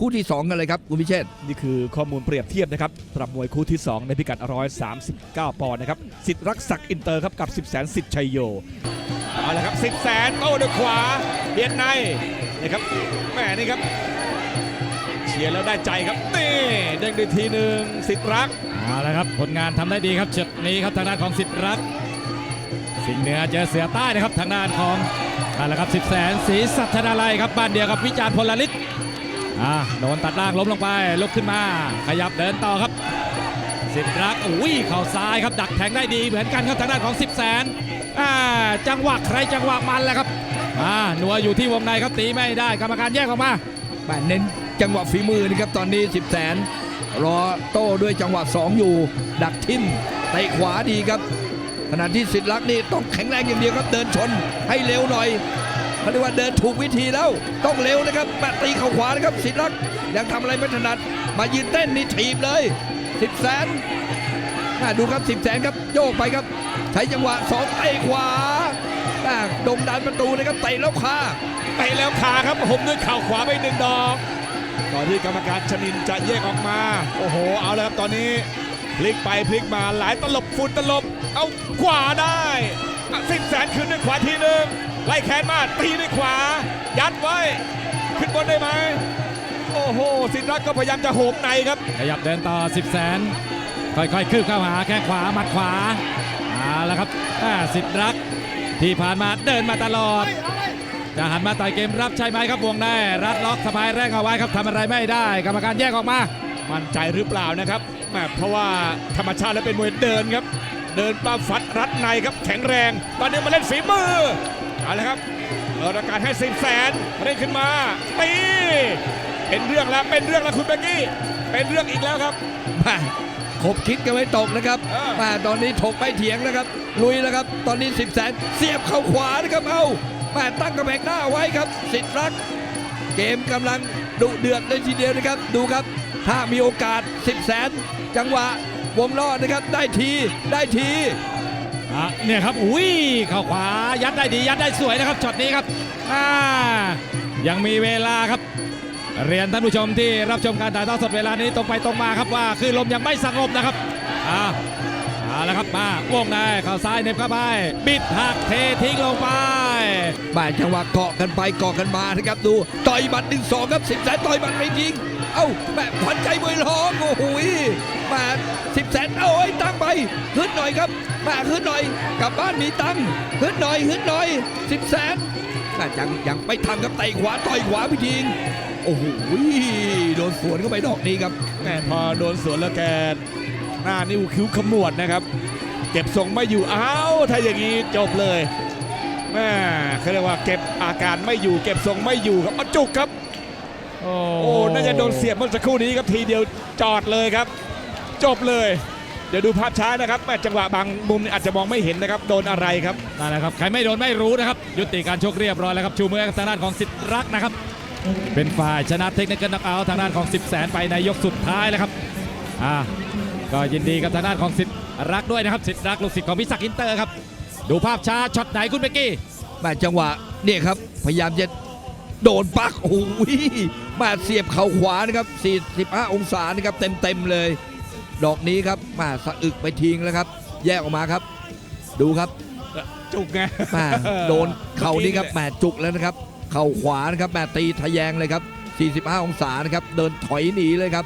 คู่ที่ 2 กันเลยครับคุณพิเชษฐ์นี่คือข้อมูลเปรียบเทียบนะครับสำหรับมวยคู่ที่ 2 ในพิกัด 139 ปอนด์นะครับสิทธิ์รักศักดิ์อินเตอร์ครับกับ 10แสนสิทธิ์ชัยโยเอาละครับ10แสนโต้ด้วยขวาเบียดในนะครับแหม่นี่ครับเชียร์แล้วได้ใจครับนี่เด้งด้วยทีหนึ่งสิทธิ์รักเอาละครับผลงานทำได้ดีครับจุดนี้ครับทางด้านของสิทธิ์รัก สิงห์เหนือเจอเสือใต้นะครับทางด้านของนั่นแหละครับสิบแสนศรีสัชนาลัยครับบ้านเดียวกับวิจารณ์พลลิต อ่าโดนตัดล่างล้มลงไปลุกขึ้นมา ขยับเดินต่อครับสิทธิรักอุ้ยเข่าซ้ายครับดักแทงได้ดีเหมือนกันครับทางด้านของสิบแสนอ่าจังหวะใครจังหวะมันแหละครับอ่าหนัวอยู่ที่วงในครับตีไม่ได้กรรมการแยกออกมาแม่เน้นจังหวะฝีมือนะครับตอนนี้10แสนรอโต้ด้วยจังหวะ 2 อยู่ ดักทิมเตะขวาดีครับขณะที่สิทธิ์รักนี่ต้องแข็งแรงอย่างเดียวครับเดินชนให้เร็วหน่อย เขาเรียกว่าเดินถูกวิธีแล้วต้องเร็วนะครับแปะตีเข่าขวานะครับสิทธิ์รักยังทำอะไรไม่ถนัด มายืนเต้นนี่ถีบเลย10แสนอ่าดูครับ10แสนครับโยกไปครับ ใช้จังหวะสองเตะขวาอ่าดงดันประตูนะครับเตะแล้วคาไปแล้วขาครับผมด้วยเข่าขวาไปหนึ่งดอกก่อนที่กรรมการชนินจะแยกออกมา โอ้โห เอาแล้วครับตอนนี้พลิกไปพลิกมาหลายตลบฝุ่นตลบ เอาขวาได้สิบแสนขึ้นด้วยขวาทีหนึ่ง ไล่แขนมาตีด้วยขวา ยัดไว้ ขึ้นบนได้ไหมโอ้โห สินรักก็พยายามจะโหมในครับ ขยับเดินต่อ 10 แสน ค่อยๆ คืบเข้าหาแข้งขวาหมัดขวาเอาละครับอ่าสิทธิ์รักที่ผ่านมาเดินมาตลอด จะหันมาต่อยเกมรับใช่ไหมครับวงในรัดล็อกสะพายแรงเอาไว้ครับทำอะไรไม่ได้กรรมการแยกออกมา มั่นใจหรือเปล่านะครับแหมเพราะว่าธรรมชาติแล้วเป็นมวยเดินครับ เดินป้าฟัดรัดในครับแข็งแรง ตอนนี้มาเล่นฝีมือ เอาละครับเปิดโอกาสให้สิบแสนเร่งขึ้นมาตีเป็นเรื่องแล้วเป็นเรื่องแล้วคุณเบกกี้ เป็นเรื่องอีกแล้วครับแม่ขบคิดกันไม่ตกนะครับเออแม่ตอนนี้ถกไม่เถียงนะครับ ลุยแล้วครับ ตอนนี้10แสนเสียบเข้าขวานะครับเอ้าแม่ตั้งกระแพงหน้าไว้ครับ สิทธิ์รัก เกมกำลังดุเดือดเลยทีเดียวนะครับ ดูครับ ถ้ามีโอกาส10แสนจังหวะวงรอดนะครับ ได้ทีได้ที อะเนี่ยครับอุ้ยเข้าขวายัดได้ดียัดได้สวยนะครับช็อตนี้ครับอ่ายังมีเวลาครับ เรียนท่านผู้ชมที่รับชมการถ่ายทอดสดเวลานี้ตรงไปตรงมาครับว่าคือลมยังไม่สงบนะครับอ่าเอาละครับมาวงในเข่าซ้ายเหน็บเข้าไป บิดหักเททิ้งลงไปแม่จังหวะเกาะกันไปเกาะกันมานะครับดูต่อยหมัดหนึ่งสองครับสิบแสนต่อยหมัดไม่ยิง เอ้าแม่ขวัญใจมวยร้องโอ้โหแม่สิบแสนเอาไอ้ยตั ฮึดหน่อยครับแม่ฮึดหน่อยกลับบ้านมีตังค์ฮึดหน่อยฮึดหน่อยสิบแสนแม่ยังยังไม่ทำครับเตะขวาต่อยขวาไปยิงโอ้โหโดนสวนเข้าไปดอกนี้ครับแหมพอโดนสวนแล้วแกหน้านิ้วคิ้วขมวดนะครับ เก็บทรงไม่อยู่อ้าวถ้าอย่างนี้จบเลยแม่เขาเรียกว่าเก็บอาการไม่อยู่ เก็บทรงไม่อยู่ครับเอาจุกครับโอ้โอ้น่าจะโดนเสียบเมื่อสักครู่นี้ครับทีเดียวจอดเลยครับ จบเลย เดี๋ยวดูภาพช้านะครับแม่จังหวะบางมุมนี่อาจจะมองไม่เห็นนะครับโดนอะไรครับนั่นแหละครับใครไม่โดนไม่รู้นะครับ ยุติการชกเรียบร้อยแล้วครับชูมือทางด้านของสิทธิ์รักนะครับ เป็นฝ่ายชนะเทคนิคเกิลน็อกเอาท์ทางด้านของ 10แสนไปในยกสุดท้ายแล้วครับอ่าก็ยินดีกับทางด้านของสิทธิ์รักด้วยนะครับสิทธิ์รักลูกศิษย์ของพิศักดิ์อินเตอร์ครับดูภาพช้าช็อตไหนคุณเบกกี้แม่จังหวะเนี่ยครับพยายามจะโดนปักโอ้โหมาเสียบเข่าขวานะครับ45 องศานะครับเต็มเต็มๆเลย ดอกนี้ครับมาสะอึกไปทิ้งแล้วครับ แยกออกมาครับ ดูครับจุกไงมาโดนเข่านี่ครับแหมจุกแล้วนะครับ เข่าขวานะครับแหมตีทะแยงเลยครับ 45 องศานะครับ เดินถอยหนีเลยครับ